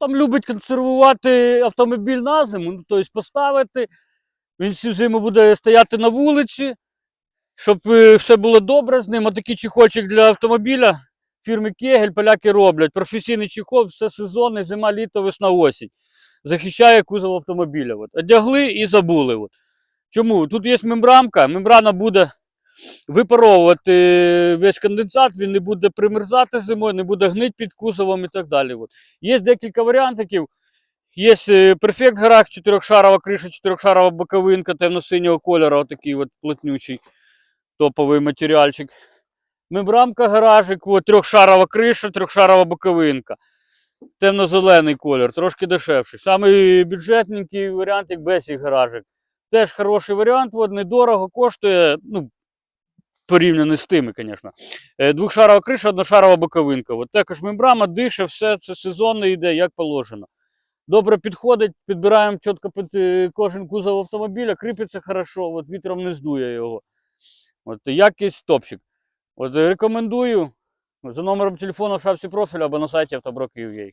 Там любить консервувати автомобіль на зиму, ну, тобто поставити. Він всю зиму буде стояти на вулиці, щоб е, все було добре з ним. Отакий чехольчик для автомобіля фірми Кегель поляки роблять. Професійний чехол, все сезонний, зима, літо, весна, осінь. Захищає кузов автомобіля. От. Одягли і забули. От. Чому? Тут є мембранка, мембрана буде випаровувати весь конденсат, він не буде примерзати зимою, не буде гнити під кузовом і так далі. От. Є декілька варіантів. Є е, Perfect гараж, чотирьохшарова криша, чотирьохшарова боковинка темно-синього кольору, отакий от плотнючий топовий матеріальчик. Мембранка гаражик, от, трьохшарова криша, трьохшарова боковинка. Темно-зелений колір, трошки дешевший. Самий бюджетненький варіант, як Basic гаражик. Теж хороший варіант, от, недорого коштує, ну, порівняно з тими, звісно. Е, Двохшарова криша, одношарова боковинка. От також мембрана, дише, все це сезонно йде, як положено. Добре підходить, підбираємо чітко під е, кожен кузов автомобіля, кріпиться хорошо, от вітром не здує його. От, якість топчик. От, рекомендую за номером телефону в шапці профіля або на сайті автоброк.ua.